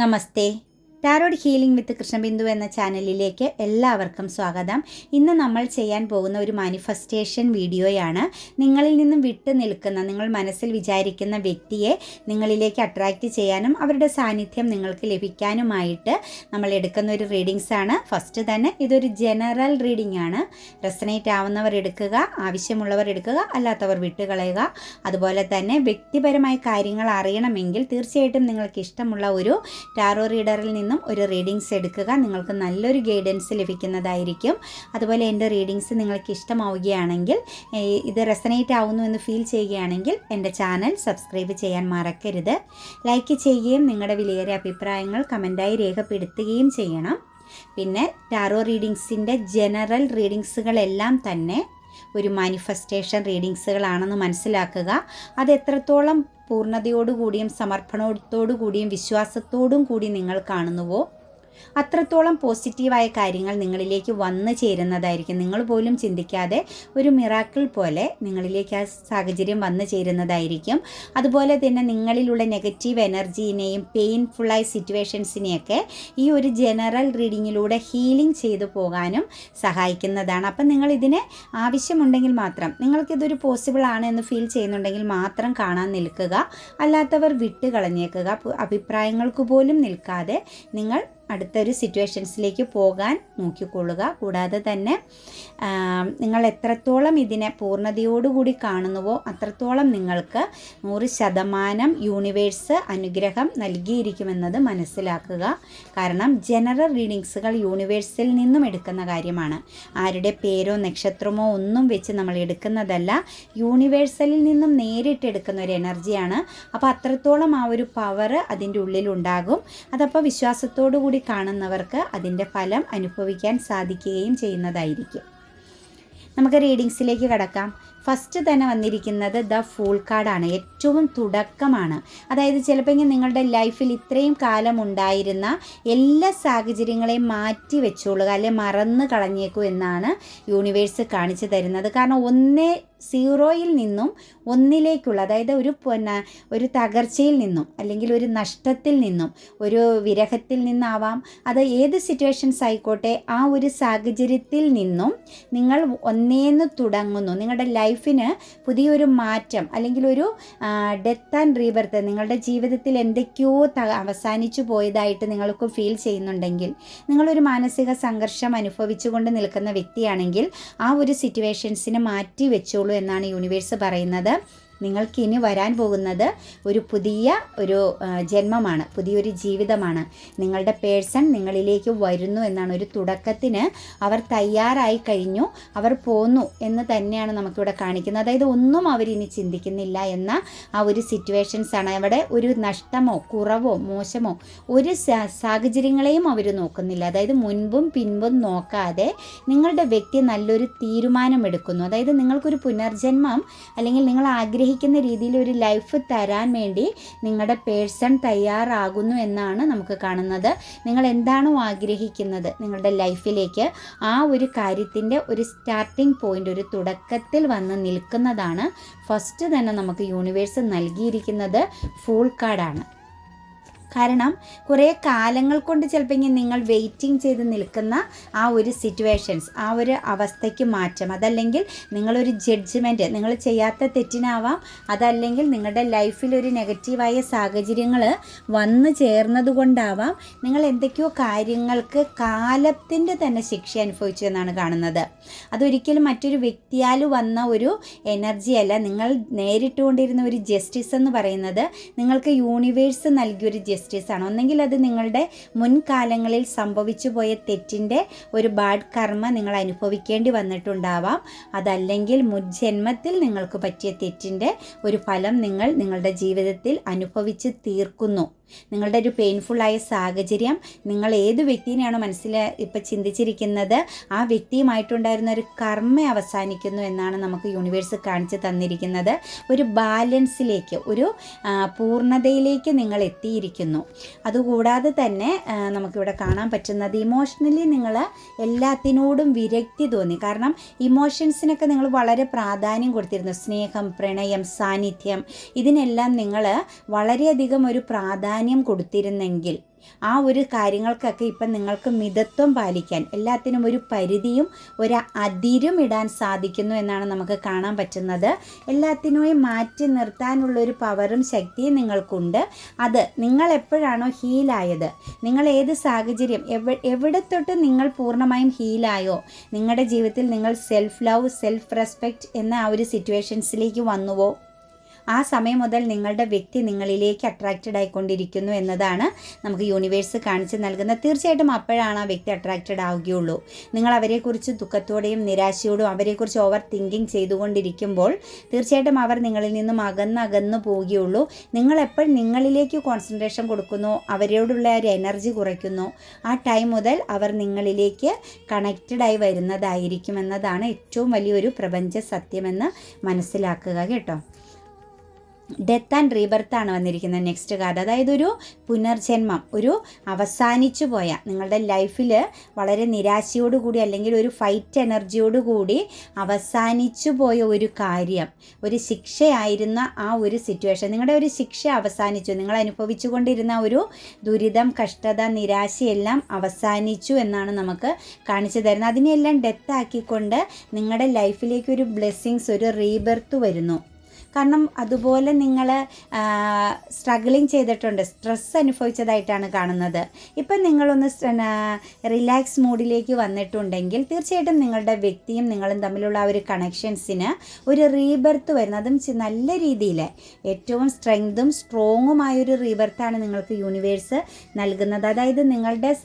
नमस्ते। Tarot healing വിത്ത് കൃഷ്ണബിന്ദു എന്ന ചാനലിലേക്ക് എല്ലാവർക്കും സ്വാഗതം. ഇന്ന് നമ്മൾ ചെയ്യാൻ പോകുന്ന ഒരു മാനിഫെസ്റ്റേഷൻ വീഡിയോയാണ്. നിങ്ങളിൽ നിന്നും വിട്ടു നിൽക്കുന്ന നിങ്ങൾ മനസ്സിൽ വിചാരിക്കുന്ന വ്യക്തിയെ നിങ്ങളിലേക്ക് അട്രാക്റ്റ് ചെയ്യാനും അവരുടെ സാന്നിധ്യം നിങ്ങൾക്ക് ലഭിക്കാനുമായിട്ട് നമ്മൾ എടുക്കുന്ന ഒരു റീഡിങ്സ് ആണ്. ഫസ്റ്റ് തന്നെ ഇതൊരു ജനറൽ റീഡിംഗ് ആണ്. റെസനേറ്റ് ആവുന്നവർ എടുക്കുക ആവശ്യമുള്ളവർ എടുക്കുക അല്ലാത്തവർ വിട്ടുകളയുക. അതുപോലെ തന്നെ വ്യക്തിപരമായ കാര്യങ്ങൾ അറിയണമെങ്കിൽ തീർച്ചയായിട്ടും നിങ്ങൾക്ക് ഇഷ്ടമുള്ള ഒരു ടാറോ റീഡറിൽ നിന്നും ഒരു റീഡിങ്സ് എടുക്കുക. നിങ്ങൾക്ക് നല്ലൊരു ഗൈഡൻസ് ലഭിക്കുന്നതായിരിക്കും. അതുപോലെ എന്റെ റീഡിങ്സ് നിങ്ങൾക്ക് ഇഷ്ടമാവുകയാണെങ്കിൽ ഇത് റെസനേറ്റ് ആവുന്നു എന്ന് ഫീൽ ചെയ്യുകയാണെങ്കിൽ എന്റെ ചാനൽ സബ്സ്ക്രൈബ് ചെയ്യാൻ മറക്കരുത്. ലൈക്ക് ചെയ്യുകയും നിങ്ങളുടെ വിലയേറിയ അഭിപ്രായങ്ങൾ കമന്റായി രേഖപ്പെടുത്തുകയും ചെയ്യണം. പിന്നെ ടാറോ റീഡിങ്സിന്റെ ജനറൽ റീഡിങ്സുകളെല്ലാം തന്നെ ഒരു മാനിഫെസ്റ്റേഷൻ റീഡിങ്സുകളാണെന്ന് മനസ്സിലാക്കുക. അത് എത്രത്തോളം പൂർണതയോടുകൂടിയും സമർപ്പണത്തോടുകൂടിയും വിശ്വാസത്തോടും കൂടി നിങ്ങൾ കാണുന്നുവോ അത്രത്തോളം പോസിറ്റീവായ കാര്യങ്ങൾ നിങ്ങളിലേക്ക് വന്നു ചേരുന്നതായിരിക്കും. നിങ്ങൾ പോലും ചിന്തിക്കാതെ ഒരു മിറാക്കിൾ പോലെ നിങ്ങളിലേക്ക് ആ സാഹചര്യം വന്നു ചേരുന്നതായിരിക്കും. അതുപോലെ തന്നെ നിങ്ങളിലുള്ള നെഗറ്റീവ് എനർജീനെയും പെയിൻഫുള്ളായ സിറ്റുവേഷൻസിനെയൊക്കെ ഈ ഒരു ജനറൽ റീഡിങ്ങിലൂടെ ഹീലിംഗ് ചെയ്തു പോകാനും സഹായിക്കുന്നതാണ്. അപ്പം നിങ്ങൾ ഇതിനെ ആവശ്യമുണ്ടെങ്കിൽ മാത്രം നിങ്ങൾക്കിതൊരു പോസിബിൾ ആണ് എന്ന് ഫീൽ ചെയ്യുന്നുണ്ടെങ്കിൽ മാത്രം കാണാൻ നിൽക്കുക. അല്ലാത്തവർ വിട്ട് കളഞ്ഞേക്കുക പു- അഭിപ്രായങ്ങൾക്ക് പോലും നിൽക്കാതെ നിങ്ങൾ അടുത്തൊരു സിറ്റുവേഷൻസിലേക്ക് പോകാൻ നോക്കിക്കൊള്ളുക. കൂടാതെ തന്നെ നിങ്ങൾ എത്രത്തോളം ഇതിനെ പൂർണതയോടുകൂടി കാണുന്നുവോ അത്രത്തോളം നിങ്ങൾക്ക് നൂറ് ശതമാനം യൂണിവേഴ്സ് അനുഗ്രഹം നൽകിയിരിക്കുമെന്നത് മനസ്സിലാക്കുക. കാരണം ജനറൽ റീഡിങ്സുകൾ യൂണിവേഴ്സിൽ നിന്നും എടുക്കുന്ന കാര്യമാണ്. ആരുടെ പേരോ നക്ഷത്രമോ ഒന്നും വെച്ച് നമ്മൾ എടുക്കുന്നതല്ല യൂണിവേഴ്സലിൽ നിന്നും നേരിട്ട് എടുക്കുന്ന ഒരു എനർജിയാണ് അപ്പോൾ അത്രത്തോളം ആ ഒരു പവർ അതിന്റെ ഉള്ളിലുണ്ടാകും. അതപ്പോൾ വിശ്വാസത്തോടു കൂടി കാണുന്നവർക്ക് അതിന്റെ ഫലം അനുഭവിക്കാൻ സാധിക്കുകയും ചെയ്യുന്നതായിരിക്കും. നമുക്ക് റീഡിങ്സിലേക്ക് കടക്കാം. ഫസ്റ്റ് തന്നെ വന്നിരിക്കുന്നത് ദ ഫൂൾ കാർഡാണ്. ഏറ്റവും തുടക്കമാണ്. അതായത് ചിലപ്പോൾ നിങ്ങളുടെ ലൈഫിൽ ഇത്രയും കാലം ഉണ്ടായിരുന്ന എല്ലാ സാഹചര്യങ്ങളെയും മാറ്റി വെച്ചോളുക അല്ലെ മറന്നു കളഞ്ഞേക്കൂ എന്നാണ് യൂണിവേഴ്സ് കാണിച്ചു തരുന്നത്. കാരണം ഒന്നേ സീറോയിൽ നിന്നും ഒന്നിലേക്കുള്ള അതായത് ഒരു പിന്നെ ഒരു തകർച്ചയിൽ നിന്നും അല്ലെങ്കിൽ ഒരു നഷ്ടത്തിൽ നിന്നും ഒരു വിരഹത്തിൽ നിന്നാവാം. അത് ഏത് സിറ്റുവേഷൻസ് ആയിക്കോട്ടെ ആ ഒരു സാഹചര്യത്തിൽ നിന്നും നിങ്ങൾ ഒന്നേന്ന് തുടങ്ങുന്നു. നിങ്ങളുടെ ലൈഫിന് പുതിയൊരു മാറ്റം അല്ലെങ്കിൽ ഒരു ഡെത്ത് ആൻഡ് റീബർത്ത് നിങ്ങളുടെ ജീവിതത്തിൽ എന്തൊക്കെയോ അവസാനിച്ചു പോയതായിട്ട് നിങ്ങൾക്ക് ഫീൽ ചെയ്യുന്നുണ്ടെങ്കിൽ നിങ്ങളൊരു മാനസിക സംഘർഷം അനുഭവിച്ചുകൊണ്ട് നിൽക്കുന്ന വ്യക്തിയാണെങ്കിൽ ആ ഒരു സിറ്റുവേഷൻസിനെ മാറ്റി വെച്ചോളൂ. എന്നാണ് യൂണിവേഴ്സ് പറയുന്നത്. നിങ്ങൾക്ക് ഇനി വരാൻ പോകുന്നത് ഒരു പുതിയ ഒരു ജന്മമാണ് പുതിയൊരു ജീവിതമാണ്. നിങ്ങളുടെ പേഴ്സൺ നിങ്ങളിലേക്ക് വരുന്നു എന്നാണ്. ഒരു തുടക്കത്തിന് അവർ തയ്യാറായി കഴിഞ്ഞു അവർ പോന്നു എന്ന് തന്നെയാണ് നമുക്കിവിടെ കാണിക്കുന്നത്. അതായത് ഒന്നും അവരിനി ചിന്തിക്കുന്നില്ല എന്ന ആ ഒരു സിറ്റുവേഷൻസ് ആണ്. അവിടെ ഒരു നഷ്ടമോ കുറവോ മോശമോ ഒരു സാഹചര്യങ്ങളെയും അവർ നോക്കുന്നില്ല. അതായത് മുൻപും പിൻപും നോക്കാതെ നിങ്ങളുടെ വ്യക്തി നല്ലൊരു തീരുമാനമെടുക്കുന്നു. അതായത് നിങ്ങൾക്കൊരു പുനർജന്മം അല്ലെങ്കിൽ നിങ്ങൾ ആഗ്രഹിക്കുന്ന രീതിയിൽ ഒരു ലൈഫ് തരാൻ വേണ്ടി നിങ്ങളുടെ പേഴ്സൺ തയ്യാറാകുന്നു എന്നാണ് നമുക്ക് കാണുന്നത്. നിങ്ങൾ എന്താണോ ആഗ്രഹിക്കുന്നത് നിങ്ങളുടെ ലൈഫിലേക്ക് ആ ഒരു കാര്യത്തിന്റെ ഒരു സ്റ്റാർട്ടിംഗ് പോയിന്റ് ഒരു തുടക്കത്തിൽ വന്ന് നിൽക്കുന്നതാണ് ഫസ്റ്റ് തന്നെ നമുക്ക് യൂണിവേഴ്സ് നൽകിയിരിക്കുന്നത് ഫുൾ കാർഡാണ് കാരണം കുറേ കാലങ്ങൾ കൊണ്ട് ചിലപ്പോൾ ഇങ്ങനെ നിങ്ങൾ വെയിറ്റിംഗ് ചെയ്ത് നിൽക്കുന്ന ആ ഒരു സിറ്റുവേഷൻസ് ആ ഒരു അവസ്ഥയ്ക്ക് മാറ്റം. അതല്ലെങ്കിൽ നിങ്ങളൊരു ജഡ്ജ്മെന്റ് നിങ്ങൾ ചെയ്യാത്ത തെറ്റിനാവാം. അതല്ലെങ്കിൽ നിങ്ങളുടെ ലൈഫിൽ ഒരു നെഗറ്റീവായ സാഹചര്യങ്ങൾ വന്നു ചേർന്നതുകൊണ്ടാവാം നിങ്ങൾ എന്തൊക്കെയോ കാര്യങ്ങൾക്ക് കാലത്തിന്റെ തന്നെ ശിക്ഷ അനുഭവിച്ചു എന്നാണ് കാണുന്നത്. അതൊരിക്കലും മറ്റൊരു വ്യക്തിയാൽ വന്ന ഒരു എനർജി അല്ല. നിങ്ങൾ നേരിട്ടുകൊണ്ടിരുന്ന ഒരു ജസ്റ്റിസ് എന്ന് പറയുന്നത് നിങ്ങൾക്ക് യൂണിവേഴ്സ് നൽകിയൊരു ജസ്റ്റിസ് ആണ്. ഒന്നെങ്കിൽ അത് നിങ്ങളുടെ മുൻകാലങ്ങളിൽ സംഭവിച്ചു പോയ തെറ്റിന്റെ ഒരു ബാഡ് കർമ്മ നിങ്ങൾ അനുഭവിക്കേണ്ടി വന്നിട്ടുണ്ടാവാം. അതല്ലെങ്കിൽ മുജ്ജന്മത്തിൽ നിങ്ങൾക്ക് പറ്റിയ തെറ്റിന്റെ ഒരു ഫലം നിങ്ങൾ നിങ്ങളുടെ ജീവിതത്തിൽ അനുഭവിച്ച് തീർക്കുന്നു. നിങ്ങളുടെ ഒരു പെയിൻഫുള്ളായ സാഹചര്യം നിങ്ങൾ ഏത് വ്യക്തിനെയാണോ മനസ്സിൽ ഇപ്പോൾ ചിന്തിച്ചിരിക്കുന്നത് ആ വ്യക്തിയുമായിട്ടുണ്ടായിരുന്ന ഒരു കർമ്മ അവസാനിക്കുന്നു എന്നാണ് നമുക്ക് യൂണിവേഴ്സ് കാണിച്ചു തന്നിരിക്കുന്നത്. ഒരു ബാലൻസിലേക്ക് ഒരു പൂർണതയിലേക്ക് നിങ്ങൾ എത്തിയിരിക്കുന്നു. അതുകൂടാതെ തന്നെ നമുക്കിവിടെ കാണാൻ പറ്റുന്നത് ഇമോഷണലി നിങ്ങൾ എല്ലാത്തിനോടും വിരക്തി തോന്നി. കാരണം ഇമോഷൻസിനൊക്കെ നിങ്ങൾ വളരെ പ്രാധാന്യം കൊടുത്തിരുന്നു. സ്നേഹം പ്രണയം സാന്നിധ്യം ഇതിനെല്ലാം നിങ്ങൾ വളരെയധികം ഒരു പ്രാധാന്യം കൊടുത്തിരുന്നെങ്കിൽ ആ ഒരു കാര്യങ്ങൾക്കൊക്കെ ഇപ്പം നിങ്ങൾക്ക് മിതത്വം പാലിക്കാൻ എല്ലാത്തിനും ഒരു പരിധിയും ഒരു അതിരും ഇടാൻ സാധിക്കുന്നു എന്നാണ് നമുക്ക് കാണാൻ പറ്റുന്നത്. എല്ലാത്തിനെയും മാറ്റി നിർത്താനുള്ള ഒരു പവറും ശക്തിയും നിങ്ങൾക്കുണ്ട്. അത് നിങ്ങൾ എപ്പോഴാണോ ഹീലായത്? നിങ്ങൾ ഏത് സാഹചര്യം എവ എവിടെ തൊട്ട് നിങ്ങൾ പൂർണമായും ഹീലായോ? നിങ്ങളുടെ ജീവിതത്തിൽ നിങ്ങൾ സെൽഫ് ലവ് സെൽഫ് റെസ്പെക്റ്റ് എന്ന ആ ഒരു സിറ്റുവേഷൻസിലേക്ക് വന്നുവോ? ആ സമയം മുതൽ നിങ്ങളുടെ വ്യക്തി നിങ്ങളിലേക്ക് അട്രാക്റ്റഡ് ആയിക്കൊണ്ടിരിക്കുന്നു എന്നതാണ് നമുക്ക് യൂണിവേഴ്സ് കാണിച്ച് നൽകുന്ന. തീർച്ചയായിട്ടും അപ്പോഴാണ് ആ വ്യക്തി അട്രാക്റ്റഡ് ആവുകയുള്ളൂ. നിങ്ങൾ അവരെക്കുറിച്ച് ദുഃഖത്തോടെയും നിരാശയോടും അവരെക്കുറിച്ച് ഓവർ തിങ്കിങ് ചെയ്തുകൊണ്ടിരിക്കുമ്പോൾ തീർച്ചയായിട്ടും അവർ നിങ്ങളിൽ നിന്നും അകന്ന് അകന്നു പോവുകയുള്ളൂ. നിങ്ങൾ എപ്പോൾ നിങ്ങളിലേക്ക് കോൺസെൻട്രേഷൻ കൊടുക്കുന്നു അവരോടുള്ള ഒരു എനർജി കുറയ്ക്കുന്നു ആ ടൈം മുതൽ അവർ നിങ്ങളിലേക്ക് കണക്റ്റഡായി വരുന്നതായിരിക്കും എന്നതാണ് ഏറ്റവും വലിയൊരു പ്രപഞ്ച സത്യമെന്ന് മനസ്സിലാക്കുക കേട്ടോ. ഡെത്ത് ആൻഡ് റീബർത്ത് ആണ് വന്നിരിക്കുന്നത് നെക്സ്റ്റ് കാർഡ് അതായത് ഒരു പുനർജന്മം ഒരു അവസാനിച്ചു പോയ നിങ്ങളുടെ ലൈഫിൽ വളരെ നിരാശയോടുകൂടി അല്ലെങ്കിൽ ഒരു ഫൈറ്റ് എനർജിയോടുകൂടി അവസാനിച്ചു പോയ ഒരു കാര്യം ഒരു ശിക്ഷയായിരുന്ന ആ ഒരു സിറ്റുവേഷൻ നിങ്ങളുടെ ഒരു ശിക്ഷ അവസാനിച്ചു നിങ്ങൾ അനുഭവിച്ചു കൊണ്ടിരുന്ന ഒരു ദുരിതം കഷ്ടത നിരാശയെല്ലാം അവസാനിച്ചു എന്നാണ് നമുക്ക് കാണിച്ചു തരുന്നത്. അതിനെല്ലാം ഡെത്താക്കിക്കൊണ്ട് നിങ്ങളുടെ ലൈഫിലേക്ക് ഒരു ബ്ലെസ്സിങ്സ് ഒരു റീബർത്ത് വരുന്നു. കാരണം അതുപോലെ നിങ്ങൾ സ്ട്രഗിളിങ് ചെയ്തിട്ടുണ്ട്. സ്ട്രെസ് അനുഭവിച്ചതായിട്ടാണ് കാണുന്നത്. ഇപ്പം നിങ്ങളൊന്ന് റിലാക്സ് മൂഡിലേക്ക് വന്നിട്ടുണ്ടെങ്കിൽ തീർച്ചയായിട്ടും നിങ്ങളുടെ വ്യക്തിയും നിങ്ങളും തമ്മിലുള്ള ആ ഒരു കണക്ഷൻസിന് ഒരു റീബർത്ത് വരുന്നത് നല്ല രീതിയിൽ ഏറ്റവും സ്ട്രെങ്തും സ്ട്രോങ്ങുമായൊരു റീബർത്താണ് നിങ്ങൾക്ക് യൂണിവേഴ്സ് നൽകുന്നത്. അതായത് നിങ്ങളുടെ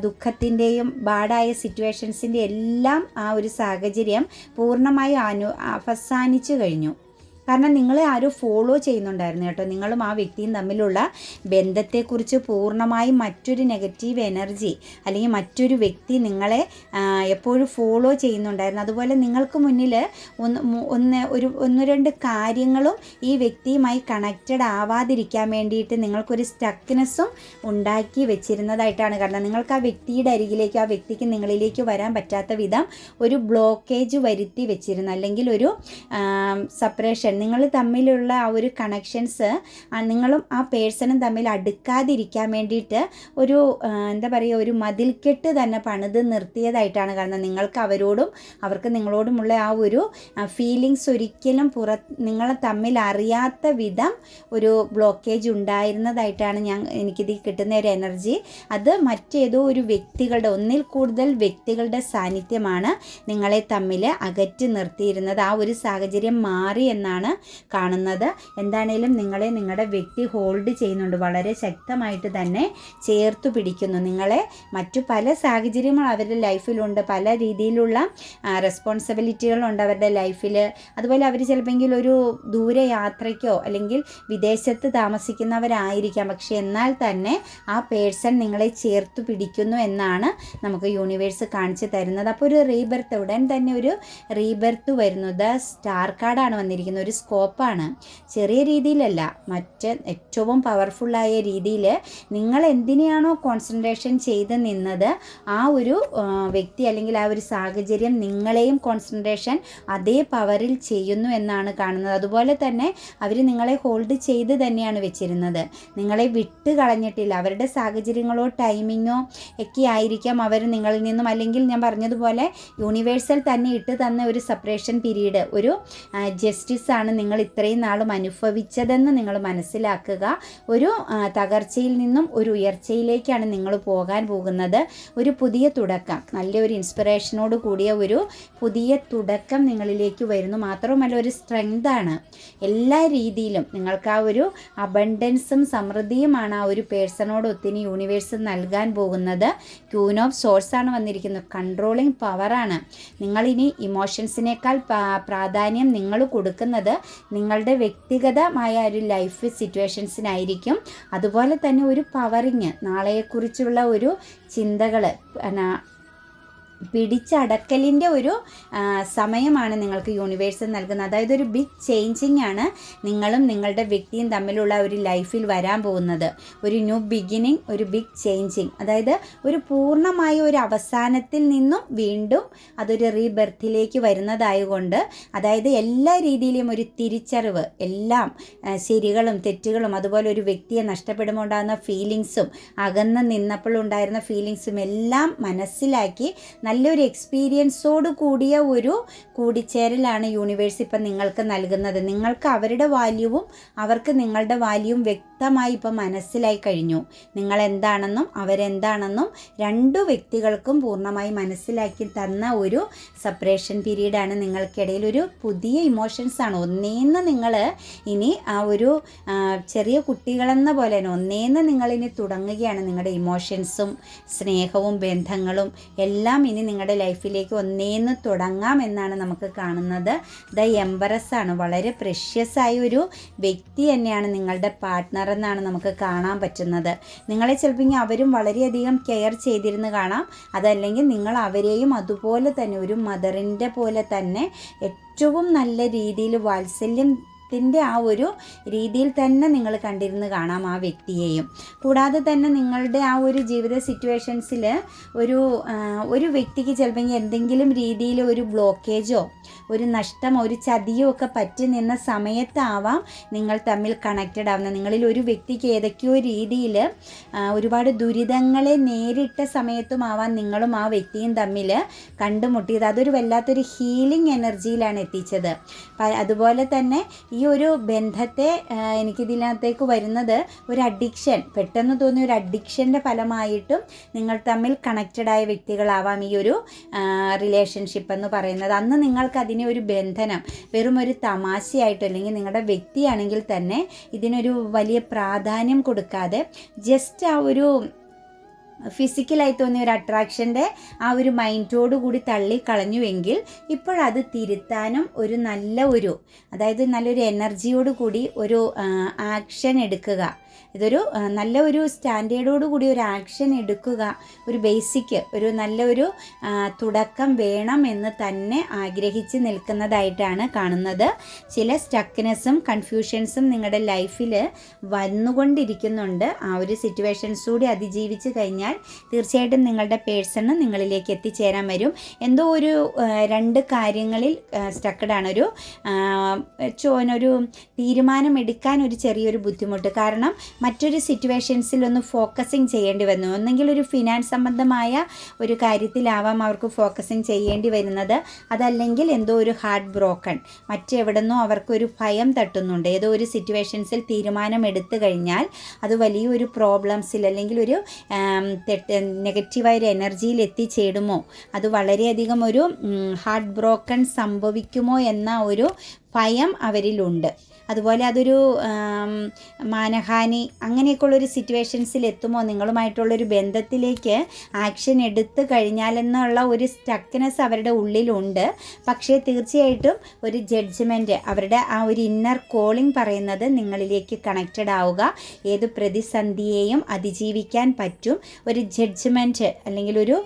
ദുഃഖത്തിന്റെയും ബാഡായ സിറ്റുവേഷൻസിന്റെ എല്ലാം ആ ഒരു സാഹചര്യം പൂർണമായും അനു അവസാനിച്ചു കഴിഞ്ഞു. കാരണം നിങ്ങളെ ആരും ഫോളോ ചെയ്യുന്നുണ്ടായിരുന്നു കേട്ടോ. നിങ്ങളും ആ വ്യക്തിയും തമ്മിലുള്ള ബന്ധത്തെക്കുറിച്ച് പൂർണമായും മറ്റൊരു നെഗറ്റീവ് എനർജി അല്ലെങ്കിൽ മറ്റൊരു വ്യക്തി നിങ്ങളെ എപ്പോഴും ഫോളോ ചെയ്യുന്നുണ്ടായിരുന്നു. അതുപോലെ നിങ്ങൾക്ക് മുന്നിൽ ഒന്ന് ഒന്ന് ഒരു ഒന്ന് രണ്ട് കാര്യങ്ങളും ഈ വ്യക്തിയുമായി കണക്റ്റഡ് ആവാതിരിക്കാൻ വേണ്ടിയിട്ട് നിങ്ങൾക്കൊരു സ്റ്റക്നെസ്സും ഉണ്ടാക്കി വെച്ചിരുന്നതായിട്ടാണ് കാരണം നിങ്ങൾക്ക് ആ വ്യക്തിയുടെ അരികിലേക്ക് ആ വ്യക്തിക്ക് നിങ്ങളിലേക്ക് വരാൻ പറ്റാത്ത വിധം ഒരു ബ്ലോക്കേജ് വരുത്തി വെച്ചിരുന്നു. അല്ലെങ്കിൽ ഒരു സപ്പറേഷൻ നിങ്ങൾ തമ്മിലുള്ള ആ ഒരു കണക്ഷൻസ് നിങ്ങളും ആ പേഴ്സണും തമ്മിൽ അടുക്കാതിരിക്കാൻ വേണ്ടിയിട്ട് ഒരു എന്താ പറയുക ഒരു മതിൽക്കെട്ട് തന്നെ പണിത് നിർത്തിയതായിട്ടാണ് കാരണം നിങ്ങൾക്ക് അവരോടും അവർക്ക് നിങ്ങളോടുമുള്ള ആ ഒരു ഫീലിങ്സ് ഒരിക്കലും പുറ നിങ്ങളെ തമ്മിൽ അറിയാത്ത വിധം ഒരു ബ്ലോക്കേജ് ഉണ്ടായിരുന്നതായിട്ടാണ് ഞാൻ എനിക്കിത് കിട്ടുന്ന ഒരു എനർജി അത് മറ്റേതോ ഒരു വ്യക്തികളുടെ ഒന്നിൽ കൂടുതൽ വ്യക്തികളുടെ സാന്നിധ്യമാണ് നിങ്ങളെ തമ്മിൽ അകറ്റി നിർത്തിയിരുന്നത്. ആ ഒരു സാഹചര്യം മാറി എന്നാണ് എന്നാണ് കാണുന്നത്. എന്താണേലും നിങ്ങളെ നിങ്ങളുടെ വ്യക്തി ഹോൾഡ് ചെയ്യുന്നുണ്ട്. വളരെ ശക്തമായിട്ട് തന്നെ ചേർത്തു പിടിക്കുന്നു. നിങ്ങളെ മറ്റു പല സാഹചര്യങ്ങൾ അവരുടെ ലൈഫിലുണ്ട് പല രീതിയിലുള്ള റെസ്പോൺസിബിലിറ്റികളുണ്ട് അവരുടെ ലൈഫിൽ അതുപോലെ അവർ ചിലപ്പോൾ ഒരു ദൂരയാത്രയ്ക്കോ അല്ലെങ്കിൽ വിദേശത്ത് താമസിക്കുന്നവരായിരിക്കാം. പക്ഷേ എന്നാൽ തന്നെ ആ പേഴ്സൺ നിങ്ങളെ ചേർത്ത് പിടിക്കുന്നു എന്നാണ് നമുക്ക് യൂണിവേഴ്സ് കാണിച്ചു തരുന്നത്. അപ്പോൾ ഒരു റീബർത്ത് ഉടൻ തന്നെ ഒരു റീബർത്ത് വരുന്നത് സ്റ്റാർ കാർഡാണ് വന്നിരിക്കുന്നത്. ഒരു ഒരു സ്കോപ്പാണ് ചെറിയ രീതിയിലല്ല മറ്റ് ഏറ്റവും പവർഫുള്ളായ രീതിയിൽ നിങ്ങൾ എന്തിനെയാണോ കോൺസെൻട്രേഷൻ ചെയ്ത് നിന്നത് ആ ഒരു വ്യക്തി അല്ലെങ്കിൽ ആ ഒരു സാഹചര്യം നിങ്ങളെയും കോൺസെൻട്രേഷൻ അതേ പവറിൽ ചെയ്യുന്നു എന്നാണ് കാണുന്നത്. അതുപോലെ തന്നെ അവർ നിങ്ങളെ ഹോൾഡ് ചെയ്ത് തന്നെയാണ് വെച്ചിരുന്നത്. നിങ്ങളെ വിട്ട് കളഞ്ഞിട്ടില്ല. അവരുടെ സാഹചര്യങ്ങളോ ടൈമിങ്ങോ ഒക്കെ ആയിരിക്കാം അവർ നിങ്ങളിൽ നിന്നും അല്ലെങ്കിൽ ഞാൻ പറഞ്ഞതുപോലെ യൂണിവേഴ്സൽ തന്നെ ഇട്ട് തന്ന ഒരു സെപ്പറേഷൻ പീരീഡ് ഒരു ജസ്റ്റിസ് ആണ് നിങ്ങൾ ഇത്രയും നാളും അനുഭവിച്ചതെന്ന് നിങ്ങൾ മനസ്സിലാക്കുക. ഒരു തകർച്ചയിൽ നിന്നും ഒരു ഉയർച്ചയിലേക്കാണ് നിങ്ങൾ പോകാൻ പോകുന്നത്. ഒരു പുതിയ തുടക്കം നല്ലൊരു ഇൻസ്പിറേഷനോട് കൂടിയ ഒരു പുതിയ തുടക്കം നിങ്ങളിലേക്ക് വരുന്നു. മാത്രമല്ല ഒരു സ്ട്രെങ്താണ് എല്ലാ രീതിയിലും നിങ്ങൾക്ക് ആ ഒരു അബണ്ടൻസും സമൃദ്ധിയുമാണ് ആ ഒരു പേഴ്സണോട് ഒത്തിരി യൂണിവേഴ്സ് നൽകാൻ പോകുന്നത്. ക്യൂൻ ഓഫ് സോഴ്സ് ആണ് വന്നിരിക്കുന്നത്. കൺട്രോളിങ് പവറാണ് നിങ്ങളിനി ഇമോഷൻസിനേക്കാൾ പ്രാധാന്യം നിങ്ങൾ കൊടുക്കുന്നത് നിങ്ങളുടെ വ്യക്തിഗതമായ ഒരു ലൈഫ് സിറ്റുവേഷൻസിനായിരിക്കും അതുപോലെ തന്നെ ഒരു പവറിങ് നാളെയെക്കുറിച്ചുള്ള ഒരു ചിന്തകൾ പിടിച്ചടക്കലിന്റെ ഒരു സമയമാണ് നിങ്ങൾക്ക് യൂണിവേഴ്സ് നൽകുന്നത്. അതായത് ഒരു ബിഗ് ചേഞ്ചിങ് ആണ് നിങ്ങളും നിങ്ങളുടെ വ്യക്തിയും തമ്മിലുള്ള ഒരു ലൈഫിൽ വരാൻ പോകുന്നത്. ഒരു ന്യൂ ബിഗിനിങ് ഒരു ബിഗ് ചേഞ്ചിങ് അതായത് ഒരു പൂർണമായ ഒരു അവസാനത്തിൽ നിന്നും വീണ്ടും അതൊരു റീബർത്തിലേക്ക് വരുന്നതായതുകൊണ്ട് അതായത് എല്ലാ രീതിയിലും ഒരു തിരിച്ചറിവ് എല്ലാം ശരികളും തെറ്റുകളും അതുപോലെ ഒരു വ്യക്തിയെ നഷ്ടപ്പെടുമ്പോൾ ഉണ്ടാകുന്ന ഫീലിങ്സും അകന്ന് നിന്നപ്പോൾ ഉണ്ടായിരുന്ന ഫീലിങ്സും എല്ലാം മനസ്സിലാക്കി നല്ലൊരു എക്സ്പീരിയൻസോട് കൂടിയ ഒരു കൂടിച്ചേരലാണ് യൂണിവേഴ്സ് ഇപ്പം നിങ്ങൾക്ക് നൽകുന്നത്. നിങ്ങൾക്ക് അവരുടെ വാല്യൂവും അവർക്ക് നിങ്ങളുടെ വാല്യൂവും വ്യക്തമായി ഇപ്പം മനസ്സിലായി കഴിഞ്ഞു. നിങ്ങൾ എന്താണെന്നും അവരെന്താണെന്നും രണ്ടു വ്യക്തികൾക്കും പൂർണമായി മനസ്സിലാക്കി തന്ന ഒരു സെപ്പറേഷൻ പീരീഡാണ് നിങ്ങൾക്കിടയിൽ ഒരു പുതിയ ഇമോഷൻസ് ആണ്. ഒന്നേന്ന് നിങ്ങൾ ഇനി ആ ഒരു ചെറിയ കുട്ടികളെന്ന പോലെ തന്നെ ഒന്നേന്ന് നിങ്ങളിനി തുടങ്ങുകയാണ് നിങ്ങളുടെ ഇമോഷൻസും സ്നേഹവും ബന്ധങ്ങളും എല്ലാം ഇനി നിങ്ങളുടെ ലൈഫിലേക്ക് ഒന്നേന്ന് തുടങ്ങാം എന്നാണ് നമുക്ക് കാണുന്നത്. ദ എംബറസ് ആണ്. വളരെ പ്രഷ്യസ് ആയ ഒരു വ്യക്തി തന്നെയാണ് നിങ്ങളുടെ പാർട്ട്ണർ എന്നാണ് നമുക്ക് കാണാൻ പറ്റുന്നത്. നിങ്ങളെ ചിലപ്പോൾ അവരും വളരെയധികം കെയർ ചെയ്തിരുന്ന് കാണാം. അതല്ലെങ്കിൽ നിങ്ങൾ അവരെയും അതുപോലെ തന്നെ ഒരു മദറിന്റെ പോലെ തന്നെ ഏറ്റവും നല്ല രീതിയിൽ വാത്സല്യം ത്തിന്റെ ആ ഒരു രീതിയിൽ തന്നെ നിങ്ങൾ കണ്ടിരുന്ന് കാണാം ആ വ്യക്തിയെയും. കൂടാതെ തന്നെ നിങ്ങളുടെ ആ ഒരു ജീവിത സിറ്റുവേഷൻസിൽ ഒരു ഒരു വ്യക്തിക്ക് ചിലപ്പോൾ എന്തെങ്കിലും രീതിയിൽ ഒരു ബ്ലോക്കേജോ ഒരു നഷ്ടമോ ഒരു ചതിയോ ഒക്കെ പറ്റി നിന്ന സമയത്താവാം നിങ്ങൾ തമ്മിൽ കണക്റ്റഡ് ആവുന്നത് നിങ്ങളിൽ ഒരു വ്യക്തിക്ക് ഏതൊക്കെയോ രീതിയിൽ ഒരുപാട് ദുരിതങ്ങളെ നേരിട്ട സമയത്തും ആവാം നിങ്ങളും ആ വ്യക്തിയും തമ്മിൽ കണ്ടുമുട്ടിയത്. അതൊരു വല്ലാത്തൊരു ഹീലിംഗ് എനർജിയിലാണ് എത്തിച്ചത്. അതുപോലെ തന്നെ ഈ ഒരു ബന്ധത്തെ എനിക്ക് എനിക്കിതിനകത്തേക്ക് വരുന്നത് ഒരു അഡിക്ഷൻ പെട്ടെന്ന് തോന്നിയ ഒരു അഡിക്ഷന്റെ ഫലമായിട്ടും നിങ്ങൾ തമ്മിൽ കണക്റ്റഡ് ആയ വ്യക്തികളാവാം ഈ ഒരു റിലേഷൻഷിപ്പ് എന്ന് പറയുന്നത്. അന്ന് നിങ്ങൾക്ക് അതിനെ ഒരു ബന്ധനം വെറും ഒരു തമാശയായിട്ട് അല്ലെങ്കിൽ നിങ്ങളുടെ വ്യക്തിയാണെങ്കിൽ തന്നെ ഇതിനൊരു വലിയ പ്രാധാന്യം കൊടുക്കാതെ ജസ്റ്റ് ആ ഒരു ഫിസിക്കലായി തോന്നിയ ഒരു അട്രാക്ഷന്റെ ആ ഒരു മൈൻഡോട് കൂടി തള്ളി കളഞ്ഞുവെങ്കിൽ ഇപ്പോഴത് തിരുത്താനും ഒരു നല്ല ഒരു അതായത് നല്ലൊരു എനർജിയോട് കൂടി ഒരു ആക്ഷൻ എടുക്കുക. ഇതൊരു നല്ല ഒരു സ്റ്റാൻഡേർഡോട് കൂടി ഒരു ആക്ഷൻ എടുക്കുക ഒരു ബേസിക് ഒരു നല്ല ഒരു തുടക്കം വേണം എന്ന് തന്നെ ആഗ്രഹിച്ച് നിൽക്കുന്നതായിട്ടാണ് കാണുന്നത്. ചില സ്റ്റക്നെസ്സും കൺഫ്യൂഷൻസും നിങ്ങളുടെ ലൈഫിൽ വന്നുകൊണ്ടിരിക്കുന്നുണ്ട്. ആ ഒരു സിറ്റുവേഷൻസ് കൂടി അതിജീവിച്ച് കഴിഞ്ഞാൽ തീർച്ചയായിട്ടും നിങ്ങളുടെ പേഴ്സണ് നിങ്ങളിലേക്ക് എത്തിച്ചേരാൻ വരും. എന്തോ ഒരു രണ്ട് കാര്യങ്ങളിൽ സ്റ്റക്കഡാണ് ഒരു ചോനൊരു തീരുമാനം എടുക്കാൻ ഒരു ചെറിയൊരു ബുദ്ധിമുട്ട്. കാരണം മറ്റൊരു സിറ്റുവേഷൻസിൽ ഒന്ന് ഫോക്കസിങ് ചെയ്യേണ്ടി വന്നു. ഒന്നെങ്കിൽ ഒരു ഫിനാൻസ് സംബന്ധമായ ഒരു കാര്യത്തിലാവാം അവർക്ക് ഫോക്കസിങ് ചെയ്യേണ്ടി വരുന്നത്. അതല്ലെങ്കിൽ എന്തോ ഒരു ഹാർട്ട് ബ്രോക്കൺ മറ്റെവിടെന്നോ അവർക്കൊരു ഭയം തട്ടുന്നുണ്ട്. ഏതോ ഒരു സിറ്റുവേഷൻസിൽ തീരുമാനം എടുത്തു കഴിഞ്ഞാൽ അത് വലിയൊരു പ്രോബ്ലംസിൽ അല്ലെങ്കിൽ ഒരു നെഗറ്റീവായ ഒരു എനർജിയിൽ എത്തിച്ചേടുമോ അത് വളരെയധികം ഒരു ഹാർട്ട് ബ്രോക്കൺ സംഭവിക്കുമോ എന്ന ഒരു ഭയം അവരിലുണ്ട്. അതുപോലെ അതൊരു മാനഹാനി അങ്ങനെയൊക്കെയുള്ളൊരു സിറ്റുവേഷൻസിൽ എത്തുമോ നിങ്ങളുമായിട്ടുള്ളൊരു ബന്ധത്തിലേക്ക് ആക്ഷൻ എടുത്തു കഴിഞ്ഞാലെന്നുള്ള ഒരു സ്റ്റക്നെസ് അവരുടെ ഉള്ളിലുണ്ട്. പക്ഷേ തീർച്ചയായിട്ടും ഒരു ജഡ്ജ്മെന്റ് അവരുടെ ആ ഒരു ഇന്നർ കോളിംഗ് പറയുന്നത് നിങ്ങളിലേക്ക് കണക്റ്റഡ് ആവുക ഏത് പ്രതിസന്ധിയെയും അതിജീവിക്കാൻ പറ്റും. ഒരു ജഡ്ജ്മെന്റ് അല്ലെങ്കിൽ ഒരു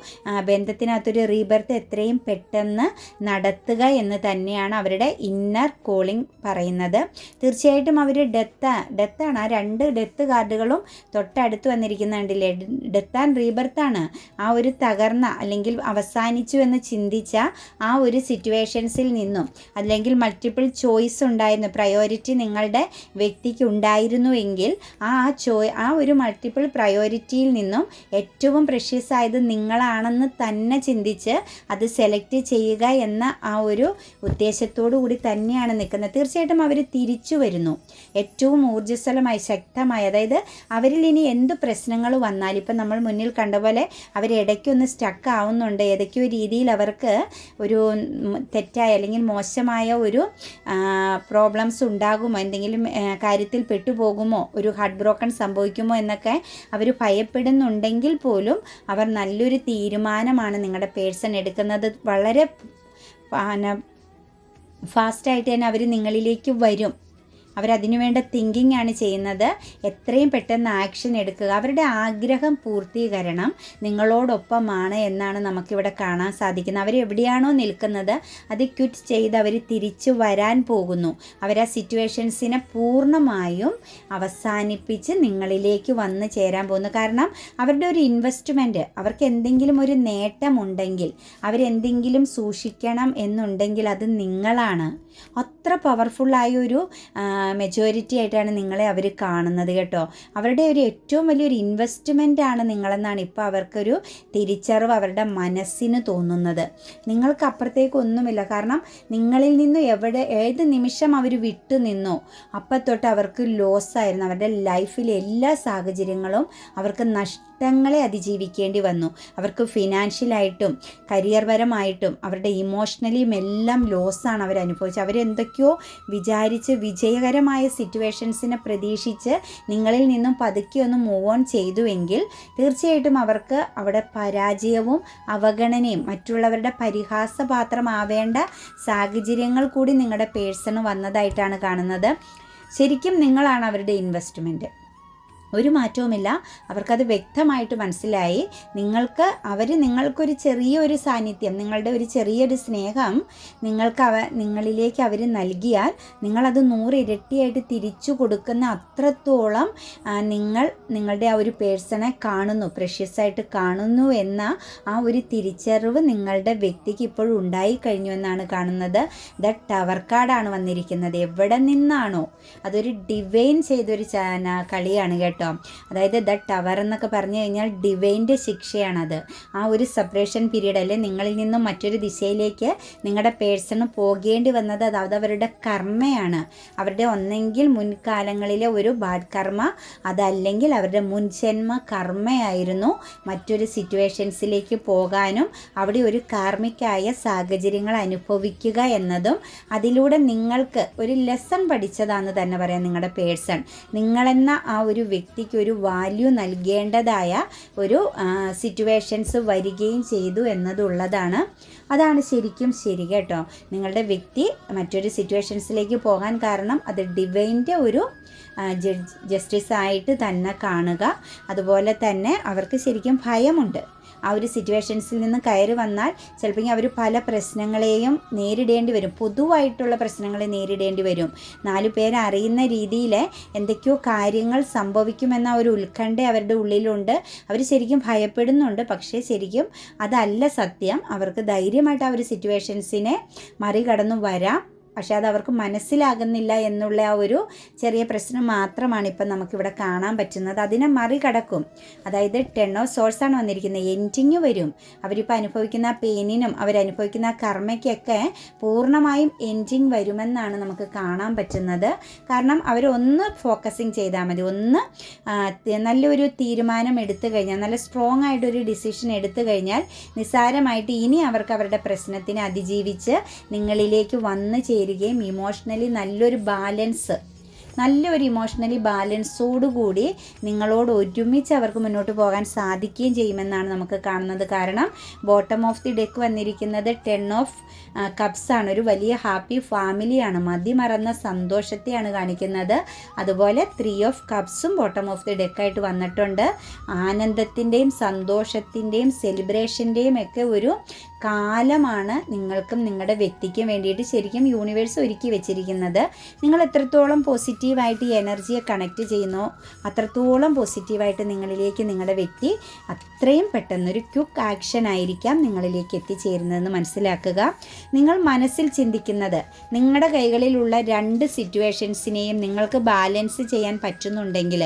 ബന്ധത്തിനകത്തൊരു റീബർത്ത് എത്രയും പെട്ടെന്ന് നടത്തുക എന്ന് തന്നെയാണ് അവരുടെ ഇന്നർ കോളിംഗ് പറയുന്നത്. തീർച്ചയായിട്ടും അവർ ഡെത്ത് ഡെത്താണ് ആ രണ്ട് ഡെത്ത് കാർഡുകളും തൊട്ടടുത്ത് വന്നിരിക്കുന്നുണ്ടല്ലേ ഡെത്ത് ആൻഡ് ആണ്. ആ ഒരു തകർന്ന അല്ലെങ്കിൽ അവസാനിച്ചു എന്ന് ചിന്തിച്ച ആ ഒരു സിറ്റുവേഷൻസിൽ നിന്നും അല്ലെങ്കിൽ മൾട്ടിപ്പിൾ ചോയ്സ് ഉണ്ടായിരുന്നു പ്രയോറിറ്റി നിങ്ങളുടെ വ്യക്തിക്ക് ഉണ്ടായിരുന്നു എങ്കിൽ ആ ചോ ആ ഒരു മൾട്ടിപ്പിൾ പ്രയോറിറ്റിയിൽ നിന്നും ഏറ്റവും പ്രഷ്യസ് ആയത് നിങ്ങളാണെന്ന് തന്നെ ചിന്തിച്ച് അത് സെലക്ട് ചെയ്യുക എന്ന ആ ഒരു ഉദ്ദേശത്തോടു കൂടി തന്നെയാണ് നിൽക്കുന്നത്. തീർച്ചയായിട്ടും അവർ തിരിച്ചു വരുന്നു ഏറ്റവും ഊർജസ്വലമായി ശക്തമായി അതായത് അവരിൽ ഇനി എന്ത് പ്രശ്നങ്ങൾ വന്നാലും ഇപ്പം നമ്മൾ മുന്നിൽ കണ്ട പോലെ അവരിടയ്ക്കൊന്ന് സ്റ്റക്ക് ആവുന്നുണ്ട്. ഏതൊക്കെയോ രീതിയിൽ അവർക്ക് ഒരു തെറ്റായ അല്ലെങ്കിൽ മോശമായ ഒരു പ്രോബ്ലംസ് ഉണ്ടാകുമോ? എന്തെങ്കിലും കാര്യത്തിൽ പെട്ടുപോകുമോ? ഒരു ഹാർട്ട് ബ്രോക്കൺ സംഭവിക്കുമോ എന്നൊക്കെ അവർ ഭയപ്പെടുന്നുണ്ടെങ്കിൽ പോലും അവർ നല്ലൊരു തീരുമാനമാണ് നിങ്ങളുടെ പേഴ്സൺ എടുക്കുന്നത്. വളരെ ഫാസ്റ്റായിട്ട് തന്നെ അവർ നിങ്ങളിലേക്ക് വരും. അവരതിനു വേണ്ട തിങ്കിങ് ആണ് ചെയ്യുന്നത്. എത്രയും പെട്ടെന്ന് ആക്ഷൻ എടുക്കുക. അവരുടെ ആഗ്രഹം പൂർത്തീകരണം നിങ്ങളോടൊപ്പമാണ് എന്നാണ് നമുക്കിവിടെ കാണാൻ സാധിക്കുന്നത്. അവർ എവിടെയാണോ നിൽക്കുന്നത് അത് ക്വിറ്റ് ചെയ്ത് അവർ തിരിച്ചു വരാൻ പോകുന്നു. അവർ ആ സിറ്റുവേഷൻസിനെ പൂർണമായും അവസാനിപ്പിച്ച് നിങ്ങളിലേക്ക് വന്ന് ചേരാൻ പോകുന്നു. കാരണം അവരുടെ ഒരു ഇൻവെസ്റ്റ്മെന്റ് അവർക്ക് എന്തെങ്കിലും ഒരു നേട്ടമുണ്ടെങ്കിൽ അവരെന്തെങ്കിലും സൂക്ഷിക്കണം എന്നുണ്ടെങ്കിൽ അത് നിങ്ങളാണ്. അത്ര പവർഫുള്ളായ ഒരു മെജോറിറ്റി ആയിട്ടാണ് നിങ്ങളെ അവർ കാണുന്നത് കേട്ടോ. അവരുടെ ഒരു ഏറ്റവും വലിയൊരു ഇൻവെസ്റ്റ്മെന്റ് ആണ് നിങ്ങളെന്നാണ് ഇപ്പോൾ അവർക്കൊരു തിരിച്ചറിവ് അവരുടെ മനസ്സിന് തോന്നുന്നത്. നിങ്ങൾക്ക് അപ്പുറത്തേക്ക് ഒന്നുമില്ല. കാരണം നിങ്ങളിൽ നിന്ന് എവിടെ ഏത് നിമിഷം അവർ വിട്ടു നിന്നോ അപ്പം തൊട്ട് അവർക്ക് ലോസ് ആയിരുന്നു. അവരുടെ ലൈഫിലെ എല്ലാ സാഹചര്യങ്ങളും അവർക്ക് നഷ്ടങ്ങളെ അതിജീവിക്കേണ്ടി വന്നു. അവർക്ക് ഫിനാൻഷ്യലായിട്ടും കരിയർപരമായിട്ടും അവരുടെ ഇമോഷണലിയും എല്ലാം ലോസാണ് അവർ അനുഭവിച്ചത് അവരെന്തൊക്കെയോ വിചാരിച്ച് വിജയകരമായ സിറ്റുവേഷൻസിനെ പ്രതീക്ഷിച്ച് നിങ്ങളിൽ നിന്നും പതുക്കെ ഒന്ന് മൂവ് ഓൺ ചെയ്തുവെങ്കിൽ തീർച്ചയായിട്ടും അവർക്ക് അവിടെ പരാജയവും അവഗണനയും മറ്റുള്ളവരുടെ പരിഹാസപാത്രമാവേണ്ട സാഹചര്യങ്ങൾ കൂടി നിങ്ങളുടെ പേഴ്സണ് വന്നതായിട്ടാണ് കാണുന്നത്. ശരിക്കും നിങ്ങളാണ് അവരുടെ ഇൻവെസ്റ്റ്മെന്റ് ഒരു മാറ്റവുമില്ല. അവർക്കത് വ്യക്തമായിട്ട് മനസ്സിലായി. നിങ്ങൾക്ക് അവർ നിങ്ങൾക്കൊരു ചെറിയൊരു സാന്നിധ്യം നിങ്ങളുടെ ഒരു ചെറിയൊരു സ്നേഹം നിങ്ങൾക്ക് അവ നിങ്ങളിലേക്ക് അവർ നൽകിയാൽ നിങ്ങളത് നൂറിരട്ടിയായിട്ട് തിരിച്ചു കൊടുക്കുന്ന അത്രത്തോളം നിങ്ങൾ നിങ്ങളുടെ ആ ഒരു പേഴ്സണെ കാണുന്നു പ്രഷ്യസായിട്ട് കാണുന്നു എന്ന ആ ഒരു തിരിച്ചറിവ് നിങ്ങളുടെ വ്യക്തിക്ക് ഇപ്പോഴും ഉണ്ടായി കഴിഞ്ഞു എന്നാണ് കാണുന്നത്. ദ ടവർ കാർഡാണ് വന്നിരിക്കുന്നത്. എവിടെ നിന്നാണോ? അതൊരു ഡിവൈൻ ചെയ്തൊരു കളിയാണ് കേട്ടോ. അതായത് ദ ടവർ എന്നൊക്കെ പറഞ്ഞു കഴിഞ്ഞാൽ ഡിവൈന്റെ ശിക്ഷയാണത്. ആ ഒരു സെപ്പറേഷൻ പീരീഡ് അല്ലെ നിങ്ങളിൽ നിന്നും മറ്റൊരു ദിശയിലേക്ക് നിങ്ങളുടെ പേഴ്സണ് പോകേണ്ടി വന്നത് അതായത് അവരുടെ കർമ്മയാണ്. അവരുടെ ഒന്നെങ്കിൽ മുൻകാലങ്ങളിലെ ഒരു ബാഡ് കർമ്മ അതല്ലെങ്കിൽ അവരുടെ മുൻജന്മ കർമ്മയായിരുന്നു. മറ്റൊരു സിറ്റുവേഷൻസിലേക്ക് പോകാനും അവിടെ ഒരു കാർമ്മിക്കായ സാഹചര്യങ്ങൾ അനുഭവിക്കുക എന്നതും അതിലൂടെ നിങ്ങൾക്ക് ഒരു ലെസൺ പഠിച്ചതാണെന്ന് തന്നെ പറയാം നിങ്ങളുടെ പേഴ്സൺ നിങ്ങളെന്ന ആ ഒരു വ്യക്തിക്ക് ഒരു വാല്യൂ നൽകേണ്ടതായ ഒരു സിറ്റുവേഷൻസ് വരികയും ചെയ്തു എന്നതുള്ളതാണ്. അതാണ് ശരിക്കും ശരി കേട്ടോ. നിങ്ങളുടെ വ്യക്തി മറ്റൊരു സിറ്റുവേഷൻസിലേക്ക് പോകാൻ കാരണം അത് ഡിവൈന്റെ ഒരു ജസ്റ്റിസ് ആയിട്ട് തന്നെ കാണുക. അതുപോലെ തന്നെ അവർക്ക് ശരിക്കും ഭയമുണ്ട്. ആ ഒരു സിറ്റുവേഷൻസിൽ നിന്ന് കയറി വന്നാൽ ചിലപ്പോൾ അവർ പല പ്രശ്നങ്ങളെയും നേരിടേണ്ടി വരും. പൊതുവായിട്ടുള്ള പ്രശ്നങ്ങളെ നേരിടേണ്ടി വരും. നാലു പേരറിയുന്ന രീതിയിൽ എന്തൊക്കെയോ കാര്യങ്ങൾ സംഭവിക്കുമെന്ന ഒരു ഉത്കണ്ഠ അവരുടെ ഉള്ളിലുണ്ട്. അവർ ശരിക്കും ഭയപ്പെടുന്നുണ്ട്. പക്ഷേ ശരിക്കും അതല്ല സത്യം. അവർക്ക് ധൈര്യമായിട്ട് ആ ഒരു സിറ്റുവേഷൻസിനെ മറികടന്നു വരാം. പക്ഷേ അത് അവർക്ക് മനസ്സിലാകുന്നില്ല എന്നുള്ള ആ ഒരു ചെറിയ പ്രശ്നം മാത്രമാണ് ഇപ്പം നമുക്കിവിടെ കാണാൻ പറ്റുന്നത്. അതിനെ മറികടക്കും. അതായത് ടെൺ ഓഫ് സോഴ്സാണ് വന്നിരിക്കുന്നത്. എൻഡിങ് വരും. അവരിപ്പോൾ അനുഭവിക്കുന്ന പെയിനിനും അവരനുഭവിക്കുന്ന കർമ്മയ്ക്കൊക്കെ പൂർണമായും എൻഡിങ് വരുമെന്നാണ് നമുക്ക് കാണാൻ പറ്റുന്നത്. കാരണം അവരൊന്ന് ഫോക്കസിങ് ചെയ്താൽ മതി. ഒന്ന് നല്ലൊരു തീരുമാനം എടുത്തു കഴിഞ്ഞാൽ നല്ല സ്ട്രോങ് ആയിട്ടൊരു ഡിസിഷൻ എടുത്തു കഴിഞ്ഞാൽ നിസ്സാരമായിട്ട് ഇനി അവർക്ക് അവരുടെ പ്രശ്നത്തിനെ അതിജീവിച്ച് നിങ്ങളിലേക്ക് വന്നു ചേരുകയും ഇമോഷണലി നല്ലൊരു ബാലൻസ് നല്ലൊരു ഇമോഷണലി ബാലൻസോടുകൂടി നിങ്ങളോട് ഒരുമിച്ച് അവർക്ക് മുന്നോട്ട് പോകാൻ സാധിക്കുകയും ചെയ്യുമെന്നാണ് നമുക്ക് കാണുന്നത്. കാരണം ബോട്ടം ഓഫ് ദി ഡെക്ക് വന്നിരിക്കുന്നത് ടെൻ ഓഫ് കപ്സ് ആണ്. ഒരു വലിയ ഹാപ്പി ഫാമിലിയാണ് മതിമറന്ന സന്തോഷത്തെയാണ് കാണിക്കുന്നത്. അതുപോലെ ത്രീ ഓഫ് കപ്സും ബോട്ടം ഓഫ് ദി ഡെക്കായിട്ട് വന്നിട്ടുണ്ട്. ആനന്ദത്തിന്റെയും സന്തോഷത്തിന്റെയും സെലിബ്രേഷന്റെയും ഒക്കെ ഒരു കാലമാണ് നിങ്ങൾക്കും നിങ്ങളുടെ വ്യക്തിക്കും വേണ്ടിയിട്ട് ശരിക്കും യൂണിവേഴ്സ് ഒരുക്കി വെച്ചിരിക്കുന്നത്. നിങ്ങൾ എത്രത്തോളം പോസിറ്റീവായിട്ട് ഈ എനർജിയെ കണക്ട് ചെയ്യുന്നോ അത്രത്തോളം പോസിറ്റീവായിട്ട് നിങ്ങളിലേക്ക് നിങ്ങളുടെ വ്യക്തി അത്രയും പെട്ടെന്നൊരു ക്യുക്ക് ആക്ഷൻ ആയിരിക്കാം നിങ്ങളിലേക്ക് എത്തിച്ചേരുന്നതെന്ന് മനസ്സിലാക്കുക. നിങ്ങൾ മനസ്സിൽ ചിന്തിക്കുന്നത് നിങ്ങളുടെ കൈകളിലുള്ള രണ്ട് സിറ്റുവേഷൻസിനെയും നിങ്ങൾക്ക് ബാലൻസ് ചെയ്യാൻ പറ്റുന്നുണ്ടെങ്കിൽ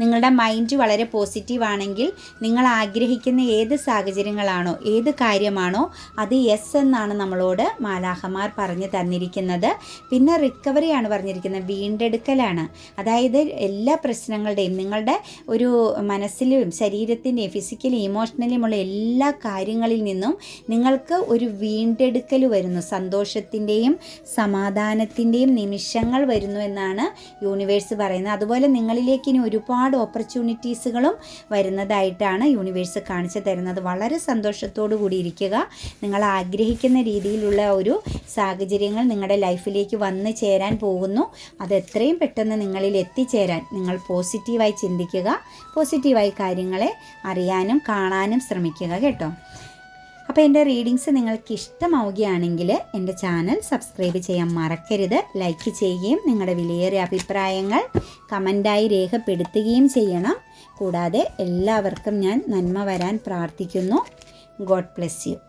നിങ്ങളുടെ മൈൻഡ് വളരെ പോസിറ്റീവ് ആണെങ്കിൽ നിങ്ങൾ ആഗ്രഹിക്കുന്ന ഏത് സാഹചര്യങ്ങളാണോ ഏത് കാര്യമാണോ അത് യെസ് എന്നാണ് നമ്മളോട് മാലാഹമാർ പറഞ്ഞു തന്നിരിക്കുന്നത്. പിന്നെ റിക്കവറിയാണ് പറഞ്ഞിരിക്കുന്നത് വീണ്ടെടുക്കലാണ്. അതായത് എല്ലാ പ്രശ്നങ്ങളുടെയും നിങ്ങളുടെ ഒരു മനസ്സിലും ശരീരത്തിന്റെയും ഫിസിക്കലി ഇമോഷണലിയുമുള്ള എല്ലാ കാര്യങ്ങളിൽ നിന്നും നിങ്ങൾക്ക് ഒരു വീണ്ടെടുക്കൽ വരുന്നു. സന്തോഷത്തിന്റെയും സമാധാനത്തിന്റെയും നിമിഷങ്ങൾ വരുന്നു എന്നാണ് യൂണിവേഴ്സ് പറയുന്നത്. അതുപോലെ നിങ്ങളിലേക്ക് ഇനി ഒരുപാട് ഒരുപാട് ഓപ്പർച്യൂണിറ്റീസുകളും വരുന്നതായിട്ടാണ് യൂണിവേഴ്സ് കാണിച്ചു തരുന്നത്. വളരെ സന്തോഷത്തോടു കൂടി ഇരിക്കുക. നിങ്ങൾ ആഗ്രഹിക്കുന്ന രീതിയിലുള്ള ഒരു സാഹചര്യങ്ങൾ നിങ്ങളുടെ ലൈഫിലേക്ക് വന്നു ചേരാൻ പോകുന്നു. അത് എത്രയും പെട്ടെന്ന് നിങ്ങളിൽ എത്തിച്ചേരാൻ നിങ്ങൾ പോസിറ്റീവായി ചിന്തിക്കുക പോസിറ്റീവായി കാര്യങ്ങളെ അറിയാനും കാണാനും ശ്രമിക്കുക കേട്ടോ. അപ്പോൾ എന്റെ റീഡിങ്സ് നിങ്ങൾക്ക് ഇഷ്ടമാവുകയാണെങ്കിൽ എന്റെ ചാനൽ സബ്സ്ക്രൈബ് ചെയ്യാൻ മറക്കരുത്. ലൈക്ക് ചെയ്യുകയും നിങ്ങളുടെ വിലയേറിയ അഭിപ്രായങ്ങൾ കമന്റായി രേഖപ്പെടുത്തുകയും ചെയ്യണം. കൂടാതെ എല്ലാവർക്കും ഞാൻ നന്മ വരാൻ പ്രാർത്ഥിക്കുന്നു. God bless you